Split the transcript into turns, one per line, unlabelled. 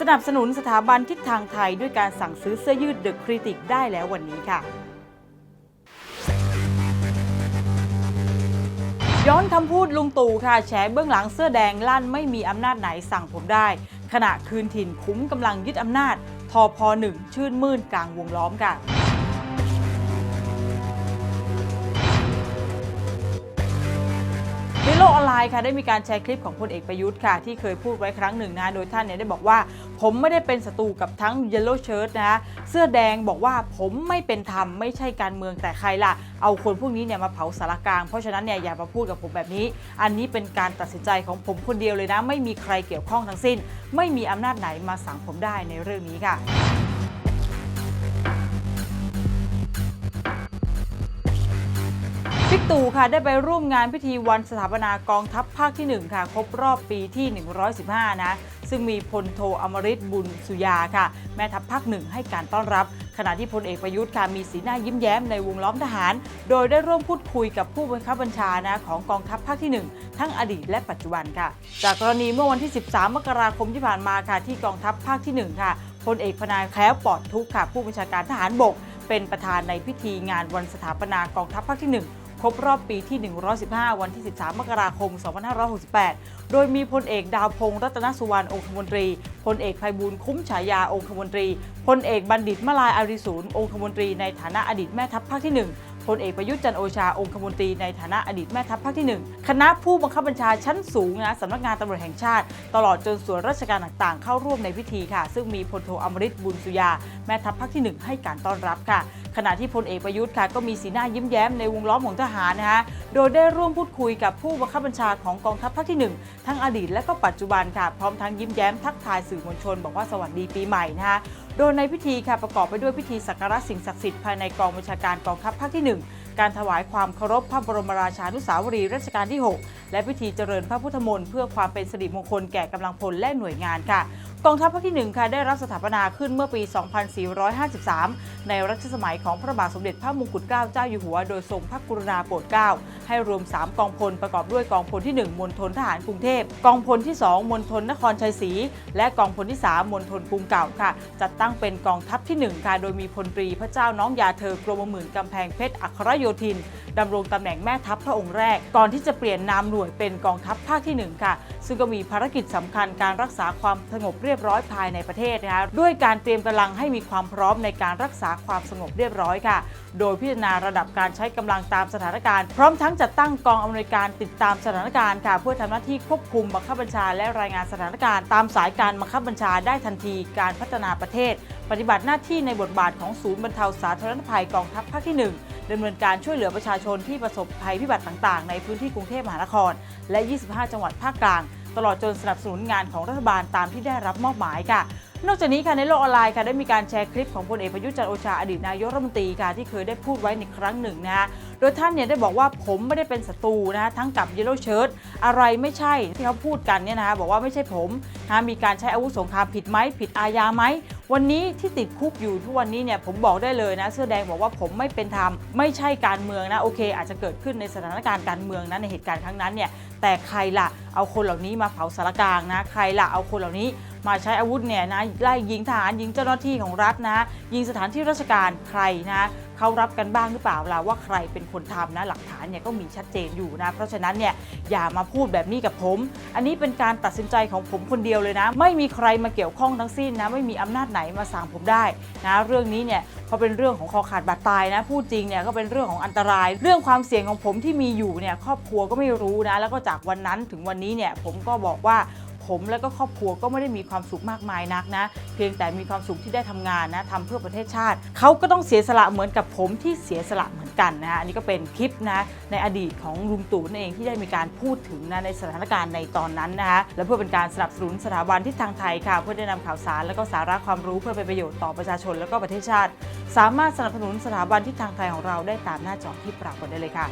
สนับสนุนสถาบันทิศทางไทยด้วยการสั่งซื้อเสื้อยืดเดอะคริติกได้แล้ววันนี้ค่ะ ย้อนคำพูดลุงตู่ค่ะแฉเบื้องหลังเสื้อแดงลั่นไม่มีอำนาจไหนสั่งผมได้ ขณะคืนถิ่นคุ้มกำลังยึดอำนาจทอพอหนึ่งชื่นมื่นกลางวงล้อมค่ะ กออนไลน์ค่ะได้มีการแชร์คลิปของพลเอกประยุทธ์ค่ะที่เคยพูดไว้ครั้งหนึ่งนะ โดยท่านเนี่ยได้บอกว่า ผมไม่ได้เป็นศัตรูกับทั้ง Yellow Shirt นะเสื้อแดงบอกว่าผมไม่เป็นธรรมไม่ใช่การเมืองแต่ใครล่ะ เอาคนพวกนี้เนี่ยมาเผาสารกลาง เพราะฉะนั้นเนี่ยอย่ามาพูดกับผมแบบนี้ อันนี้เป็นการตัดสินใจของผมคนเดียวเลยนะ ไม่มีใครเกี่ยวข้องทั้งสิ้น ไม่มีอำนาจไหนมาสั่งผมได้ในเรื่องนี้ค่ะ บิ๊กตู่ค่ะได้ไปร่วมงานพิธีวันสถาปนากองทัพภาคที่ 1 ค่ะ ครบรอบปีที่ 115 นะ ซึ่งมีพลโทอมริตบุญสุยาค่ะ แม่ทัพภาคหนึ่งให้การต้อนรับ ขณะที่พลเอกประยุทธ์ค่ะมีสีหน้ายิ้มแย้มในวงล้อมทหาร โดยได้ร่วมพูดคุยกับผู้บังคับบัญชานะของกองทัพภาคที่ 1 ทั้งอดีตและปัจจุบันค่ะ จากกรณีเมื่อวันที่ 13 มกราคมที่ผ่านมาค่ะที่กองทัพภาคที่ 1 ค่ะพลเอกพนาแคล้วปลอดทุกข์ค่ะผู้บัญชาการทหารบก เป็นประธานในพิธีงานวันสถาปนากองทัพภาคที่ 1 ครบรอบปีที่ 115 วันที่ 13 มกราคม 2568 โดยมีพลเอกดาวพงษ์รัตนสุวรรณองคมนตรี พลเอกไพบูลคุ้มฉายาองคมนตรี พลเอกบัณฑิตมลายอาริสูรองคมนตรีในฐานะอดีตแม่ทัพภาคที่ 1พลเอกประยุทธ์จันโอชาองคมนตรีในฐานะอดีตแม่ทัพภาคที่ 1 คณะผู้บังคับบัญชาชั้นสูงนะสำนักงานตำรวจแห่งชาติ ตลอดจนส่วนราชการต่างๆ เข้าร่วมในพิธีค่ะ ซึ่งมีพลโทอมริตบุญสุยา แม่ทัพภาคที่ 1 ให้การต้อนรับค่ะขณะที่พลเอกประยุทธ์ค่ะก็มีสีหน้ายิ้มแย้มในวงล้อมของทหารนะคะโดยได้ร่วมพูดคุยกับผู้บังคับบัญชาของกองทัพภาคที่ 1 ทั้งอดีตและก็ปัจจุบันค่ะ พร้อมทั้งยิ้มแย้มทักทายสื่อมวลชน บอกว่าสวัสดีปีใหม่นะคะโดยในพิธีค่ะประกอบไปด้วยพิธีสักการะสิ่งศักดิ์สิทธิ์ภายในกองบัญชาการกองทัพภาคที่ 1 การถวายความเคารพพระบรมราชานุสาวรีย์รัชกาลที่ 6 และพิธีเจริญพระพุทธมนต์เพื่อความเป็นสิริมงคลแก่กำลังพลและหน่วยงานค่ะ กองทัพภาคที่ 1 ค่ะได้รับสถาปนาขึ้นเมื่อปี 2453 ในรัชสมัยของพระบาทสมเด็จพระมงกุฎเกล้าเจ้าอยู่หัว โดยทรงพระกรุณาโปรดเกล้า ให้รวม 3 กองพลประกอบด้วยกองพลที่ 1มณฑลทหารกรุงเทพ กองพลที่ 2มณฑลนครชัยศรี และกองพลที่ 3มณฑลกรุงเก่าค่ะ จัดตั้งเป็นกองทัพที่ 1 ค่ะ โดยมีพลตรีพระเจ้าน้องยาเธอกรมหมื่นกำแพงเพชรอัครโยธินดำรงตำแหน่งแม่ทัพพระองค์แรก ก่อนที่จะเปลี่ยนนามหน่วยเป็นกองทัพภาคที่ 1 ค่ะ ซึ่งก็มีภารกิจสำคัญการรักษาความสงบเรียบร้อยภายในประเทศนะคะด้วยการเตรียมกำลังให้มีความพร้อมในการรักษาความสงบเรียบร้อยค่ะ โดยพิจารณาระดับการใช้กำลังตามสถานการณ์พร้อมทั้งจัดตั้งกองอำนวยการติดตามสถานการณ์ค่ะเพื่อทำหน้าที่ควบคุมบังคับบัญชาและรายงานสถานการณ์ตามสายการบังคับบัญชาได้ทันทีการพัฒนาประเทศ ปฏิบัติหน้าที่ในบทบาทของศูนย์บรรเทาสาธารณภัยกองทัพภาคที่ 1ดำเนินการช่วยเหลือประชาชนที่ประสบภัยพิบัติต่างๆ ในพื้นที่กรุงเทพมหานคร และ 25 จังหวัดภาคกลาง ตลอดจนสนับสนุนงานของรัฐบาลตามที่ได้รับมอบหมายค่ะ นอกจากนี้ค่ะในโลกออนไลน์ค่ะได้มีการแชร์คลิปของพลเอกประยุทธ์จันทร์โอชาอดีตนายกรัฐมนตรีค่ะที่เคยได้พูดไว้ในครั้งหนึ่งนะฮะโดยท่านเนี่ยได้บอกว่าผมไม่ได้เป็นศัตรูนะฮะทั้งกับ Yellow Shirt อะไรไม่ใช่ที่เขาพูดกันเนี่ยนะคะบอกว่าไม่ใช่ผมนะมีการใช้อาวุธสงครามผิดไหมผิดอาญาไหม วันนี้ที่ติดคุกอยู่ทุกวันนี้เนี่ยผมบอกได้เลยนะ เสื้อแดงบอกว่าผมไม่เป็นธรรมไม่ใช่การเมืองนะโอเค อาจจะเกิดขึ้นในสถานการณ์การเมืองนะในเหตุการณ์ครั้งนั้นเนี่ยแต่ใครล่ะเอาคนเหล่านี้มาเผาสารกลางนะใครล่ะเอาคนเหล่านี้มาใช้อาวุธเนี่ยนะไล่ยิงทหารยิงเจ้าหน้าที่ของรัฐนะ ยิงสถานที่ราชการใครนะ เขารับกันบ้างหรือเปล่าล่ะว่าใครเป็นคนทำนะหลักฐานเนี่ยก็มีชัดเจนอยู่นะเพราะฉะนั้นเนี่ยอย่ามาพูดแบบนี้กับผม อันนี้เป็นการตัดสินใจของผมคนเดียวเลยนะ ไม่มีใครมาเกี่ยวข้องทั้งสิ้นนะไม่มีอำนาจไหนมาสั่งผมได้นะเรื่องนี้เนี่ยพอเป็นเรื่องของคอขาดบาดตายนะพูดจริงเนี่ยก็เป็นเรื่องของอันตราย เรื่องความเสี่ยงของผมที่มีอยู่เนี่ยครอบครัวก็ไม่รู้นะ แล้วก็จากวันนั้นถึงวันนี้เนี่ยผมก็บอกว่า ผมและก็ครอบครัวก็ไม่ได้มีความสุขมากมายนักนะ เพียงแต่มีความสุขที่ได้ทำงานนะทำเพื่อประเทศชาติ เขาก็ต้องเสียสละเหมือนกับผมที่เสียสละเหมือนกันนะฮะอันนี้ก็เป็นคลิปนะในอดีตของลุงตู่นั่นเองที่ได้มีการพูดถึงนะในสถานการณ์ในตอนนั้นนะคะและเพื่อเป็นการสนับสนุนสถาบันทิศทางไทยค่ะ เพื่อได้นำข่าวสารและก็สาระความรู้เพื่อเป็นประโยชน์ต่อประชาชนและก็ประเทศชาติ สามารถสนับสนุนสถาบันทิศทางไทยของเราได้ตามหน้าจอที่ปรากฏได้เลยค่ะ